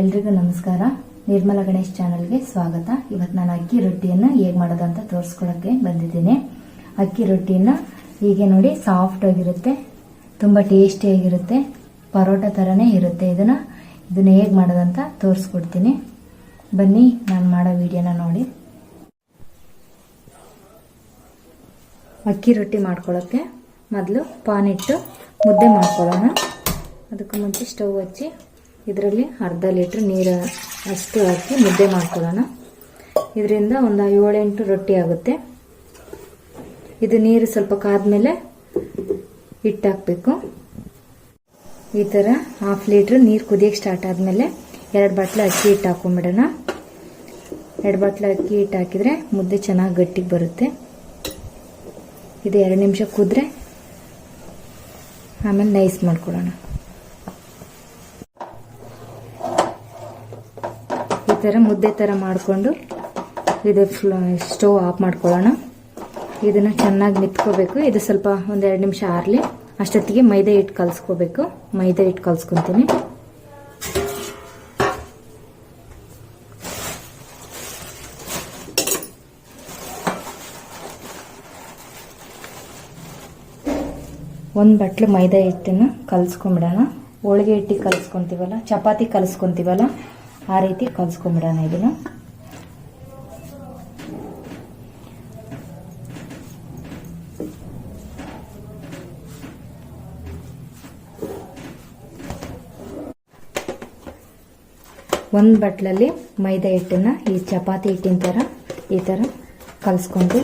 ಎಲ್ರಿಗೂ ನಮಸ್ಕಾರ. ನಿರ್ಮಲ ಗಣೇಶ್ ಚಾನಲ್ಗೆ ಸ್ವಾಗತ. ಇವತ್ತು ನಾನು ಅಕ್ಕಿ ರೊಟ್ಟಿಯನ್ನು ಹೇಗೆ ಮಾಡೋದಂತ ತೋರಿಸ್ಕೊಳಕ್ಕೆ ಬಂದಿದ್ದೀನಿ. ಅಕ್ಕಿ ರೊಟ್ಟಿನ ಹೀಗೆ ನೋಡಿ ಸಾಫ್ಟ್ ಆಗಿರುತ್ತೆ, ತುಂಬ ಟೇಸ್ಟಿಯಾಗಿರುತ್ತೆ ಪರೋಟ ಥರನೇ ಇರುತ್ತೆ. ಇದನ್ನ ಇದನ್ನ ಹೇಗೆ ಮಾಡೋದಂತ ತೋರಿಸ್ಕೊಡ್ತೀನಿ. ಬನ್ನಿ, ನಾನು ಮಾಡೋ ವಿಡಿಯೋನ ನೋಡಿ. ಅಕ್ಕಿ ರೊಟ್ಟಿ ಮಾಡ್ಕೊಳ್ಳೋಕ್ಕೆ ಮೊದಲು ಪಾನ್ ಇಟ್ಟು ಮುದ್ದೆ ಮಾಡ್ಕೊಳ್ಳೋಣ. ಅದಕ್ಕೂ ಮುಂಚೆ ಸ್ಟವ್ ಹಚ್ಚಿ ಇದರಲ್ಲಿ ಅರ್ಧ ಲೀಟ್ರ್ ನೀರು ಅಷ್ಟು ಹಾಕಿ ಮುದ್ದೆ ಮಾಡ್ಕೊಳ್ಳೋಣ. ಇದರಿಂದ ಒಂದು ಏಳೆಂಟು ರೊಟ್ಟಿ ಆಗುತ್ತೆ. ಇದು ನೀರು ಸ್ವಲ್ಪ ಕಾದ್ಮೇಲೆ ಹಿಟ್ಟು ಹಾಕಬೇಕು ಈ ಥರ ಹಾಫ್ ಲೀಟ್ರ್ ನೀರು ಕುದಿಯೋಕ್ಕೆ ಸ್ಟಾರ್ಟ್ ಆದಮೇಲೆ ಎರಡು ಬಾಟ್ಲು ಅಕ್ಕಿ ಹಿಟ್ಟು ಹಾಕೊಂಡ್ಬಿಡೋಣ ಎರಡು ಬಾಟ್ಲು ಅಕ್ಕಿ ಹಿಟ್ಟು ಹಾಕಿದರೆ ಮುದ್ದೆ ಚೆನ್ನಾಗಿ ಗಟ್ಟಿಗೆ ಬರುತ್ತೆ. ಇದು ಎರಡು ನಿಮಿಷ ಕುದ್ರೆ ಆಮೇಲೆ ನೈಸ್ ಮಾಡ್ಕೊಳ್ಳೋಣ. ಥರ ಮುದ್ದೆ ಥರ ಮಾಡಿಕೊಂಡು ಇದು ಸ್ಟೋವ್ ಆಫ್ ಮಾಡ್ಕೊಳ್ಳೋಣ. ಇದನ್ನು ಚೆನ್ನಾಗಿ ನಿತ್ಕೋಬೇಕು. ಇದು ಸ್ವಲ್ಪ ಒಂದೆರಡು ನಿಮಿಷ ಆರಲಿ. ಅಷ್ಟೊತ್ತಿಗೆ ಮೈದಾ ಹಿಟ್ಟು ಕಲಿಸ್ಕೋಬೇಕು. ಮೈದಾ ಹಿಟ್ಟು ಕಲಿಸ್ಕೊತೀನಿ. ಒಂದು ಬಟ್ಲು ಮೈದಾ ಹಿಟ್ಟನ್ನು ಕಲಿಸ್ಕೊಂಬಿಡೋಣ. ಹೋಳಿಗೆ ಹಿಟ್ಟಿಗೆ ಕಲಸ್ಕೊತೀವಲ್ಲ, ಚಪಾತಿ ಕಲಿಸ್ಕೊಂತೀವಲ್ಲ ಆ ರೀತಿ ಕಲ್ಸ್ಕೊಂಡ್ಬಿಡೋಣ ಇದನ್ನು. ಒಂದು ಬಟ್ಲಲ್ಲಿ ಮೈದಾ ಹಿಟ್ಟನ್ನ, ಈ ಚಪಾತಿ ಹಿಟ್ಟಿನ ಥರ ಈ ಥರ ಕಲಿಸ್ಕೊಂಡು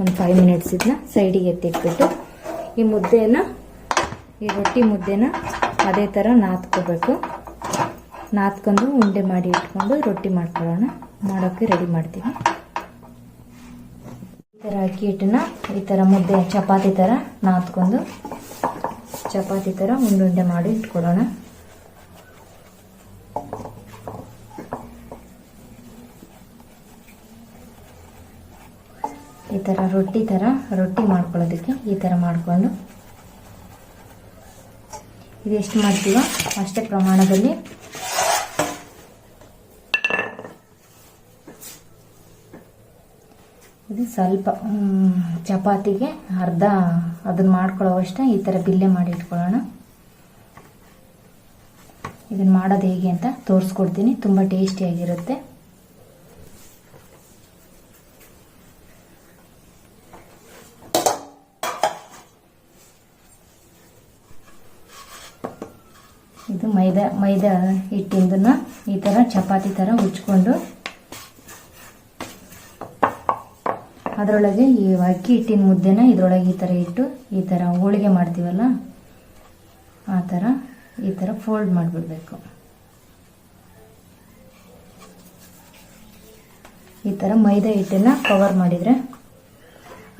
ಒಂದು ಫೈವ್ ಮಿನಿಟ್ಸ್ ಇದನ್ನ ಸೈಡಿಗೆ ಎತ್ತಿಟ್ಬಿಟ್ಟು, ಈ ಮುದ್ದೆನ ಈ ರೊಟ್ಟಿ ಮುದ್ದೆನ ಅದೇ ಥರ ನಾದ್ಕೋಬೇಕು. ನಾದ್ಕೊಂಡು ಉಂಡೆ ಮಾಡಿ ಇಟ್ಕೊಂಡು ರೊಟ್ಟಿ ಮಾಡ್ಕೊಳ್ಳೋಣ. ಮಾಡೋಕ್ಕೆ ರೆಡಿ ಮಾಡ್ತೀನಿ. ಈ ಥರ ಅಕ್ಕಿ ಹಿಟ್ಟನ್ನ, ಈ ಥರ ಮುದ್ದೆ, ಚಪಾತಿ ಥರ ನಾದ್ಕೊಂಡು, ಚಪಾತಿ ಥರ ಉಂಡುಂಡೆ ಮಾಡಿ ಇಟ್ಕೊಳ್ಳೋಣ. ಈ ಥರ ರೊಟ್ಟಿ ಥರ ರೊಟ್ಟಿ ಮಾಡ್ಕೊಳ್ಳೋದಕ್ಕೆ ಈ ಥರ ಮಾಡಿಕೊಂಡು. ಇದೆಷ್ಟು ಮಾಡ್ತೀವೋ ಅಷ್ಟೇ ಪ್ರಮಾಣದಲ್ಲಿ ಇದು ಸ್ವಲ್ಪ ಚಪಾತಿಗೆ ಅರ್ಧ ಅದನ್ನ ಮಾಡ್ಕೊಳ್ಳೋವಷ್ಟೇ ಈ ಥರ ಬಿಲ್ಲೆ ಮಾಡಿ ಇಟ್ಕೊಳ್ಳೋಣ. ಇದನ್ನ ಮಾಡೋದು ಹೇಗೆ ಅಂತ ತೋರಿಸ್ಕೊಡ್ತೀನಿ. ತುಂಬ ಟೇಸ್ಟಿಯಾಗಿರುತ್ತೆ ಇದು ಮೈದಾ ಮೈದಾ ಹಿಟ್ಟಿಂದನ್ನ ಈ ಥರ ಚಪಾತಿ ಥರ ಉಚ್ಕೊಂಡು ಅದರೊಳಗೆ ಈ ಅಕ್ಕಿ ಹಿಟ್ಟಿನ ಮುದ್ದೆನ ಇದರೊಳಗೆ ಈ ಥರ ಇಟ್ಟು ಈ ಥರ ಹೋಳಿಗೆ ಮಾಡ್ತೀವಲ್ಲ, ಆ ಥರ ಈ ಥರ ಫೋಲ್ಡ್ ಮಾಡಿಬಿಡ್ಬೇಕು. ಈ ಥರ ಮೈದಾ ಹಿಟ್ಟನ್ನ ಕವರ್ ಮಾಡಿದರೆ,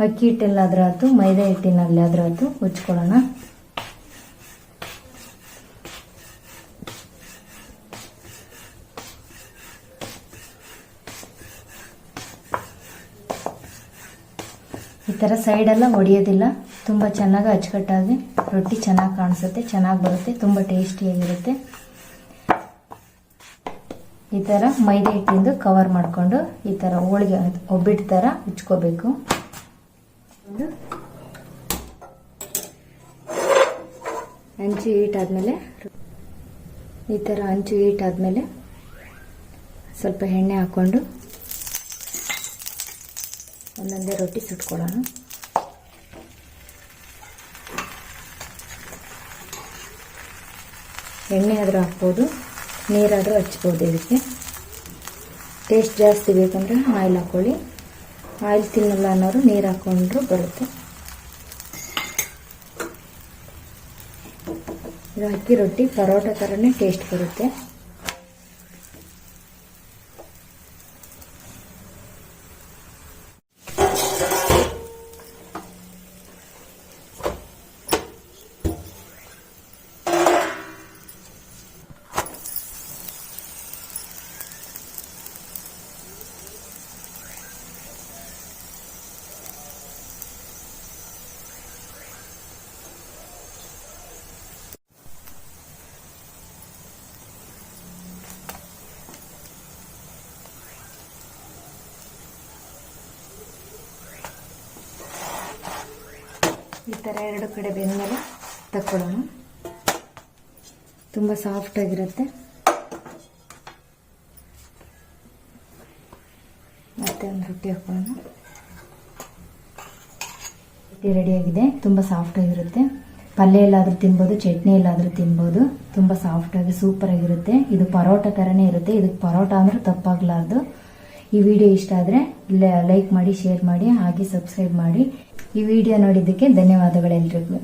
ಅಕ್ಕಿ ಹಿಟ್ಟಲ್ಲಾದ್ರೂ ಆಯ್ತು, ಮೈದಾ ಹಿಟ್ಟಿನಲ್ಲಾದ್ರೂ ಆಯ್ತು ಉಚ್ಕೊಳ್ಳೋಣ ಈ ಥರ ಸೈಡೆಲ್ಲ ಒಡೆಯೋದಿಲ್ಲ. ತುಂಬ ಚೆನ್ನಾಗಿ ಅಚ್ಚುಕಟ್ಟಾಗಿ ರೊಟ್ಟಿ ಚೆನ್ನಾಗಿ ಕಾಣಿಸುತ್ತೆ, ಚೆನ್ನಾಗಿ ಬರುತ್ತೆ, ತುಂಬ ಟೇಸ್ಟಿಯಾಗಿರುತ್ತೆ. ಈ ಥರ ಮೈದಾ ಹಿಟ್ಟಿಂದು ಕವರ್ ಮಾಡಿಕೊಂಡು ಈ ಥರ ಹೋಳಿಗೆ ಒಬ್ಬಿಟ್ಟು ಥರ ಉಚ್ಕೋಬೇಕು ಹಂಚು ಆದಮೇಲೆ ಈ ಥರ ಹಂಚು ಆದಮೇಲೆ ಸ್ವಲ್ಪ ಎಣ್ಣೆ ಹಾಕ್ಕೊಂಡು ಒಂದೊಂದೇ ರೊಟ್ಟಿ ಸುಟ್ಕೊಳ್ಳೋಣ. ಎಣ್ಣೆ ಆದರೂ ಹಾಕ್ಬೋದು, ನೀರಾದರೂ ಹಚ್ಬೋದು ಇದಕ್ಕೆ. ಟೇಸ್ಟ್ ಜಾಸ್ತಿ ಬೇಕಂದ್ರೆ ಆಯಿಲ್ ಹಾಕ್ಕೊಳ್ಳಿ. ಆಯಿಲ್ ತಿನ್ನಲ್ಲ ಅನ್ನೋರು ನೀರು ಹಾಕ್ಕೊಂಡ್ರೂ ಬರುತ್ತೆ. ಇದು ಅಕ್ಕಿ ರೊಟ್ಟಿ, ಪರೋಟ ಥರನೇ ಟೇಸ್ಟ್ ಬರುತ್ತೆ. ಥರ ಎರಡು ಕಡೆ ಬೆಂದಮೇಲೆ ತಕ್ಕೊಳ್ಳೋಣ. ತುಂಬ ಸಾಫ್ಟಾಗಿರುತ್ತೆ ಮತ್ತೆ ಒಂದು ರೊಟ್ಟಿ ಹಾಕೊಳ್ಳೋಣ. ರೊಟ್ಟಿ ರೆಡಿಯಾಗಿದೆ ತುಂಬ ಸಾಫ್ಟಾಗಿರುತ್ತೆ ಪಲ್ಯ ಎಲ್ಲಾದರೂ ತಿನ್ಬೋದು, ಚಟ್ನಿ ಎಲ್ಲಾದರೂ ತಿನ್ಬೋದು. ತುಂಬ ಸಾಫ್ಟಾಗಿ ಸೂಪರಾಗಿರುತ್ತೆ ಇದು ಪರೋಟ ಥರನೇ ಇರುತ್ತೆ. ಇದಕ್ಕೆ ಪರೋಟ ಅಂದ್ರೆ ತಪ್ಪಾಗಲಾರ್ದು. ಈ ವಿಡಿಯೋ ಇಷ್ಟ ಆದರೆ ಲೈಕ್ ಮಾಡಿ ಶೇರ್ ಮಾಡಿ, ಹಾಗೆ ಸಬ್ಸ್ಕ್ರೈಬ್ ಮಾಡಿ ಈ ವಿಡಿಯೋ ನೋಡಿದ್ದಕ್ಕೆ ಧನ್ಯವಾದಗಳು ಎಲ್ರಿಗೂ.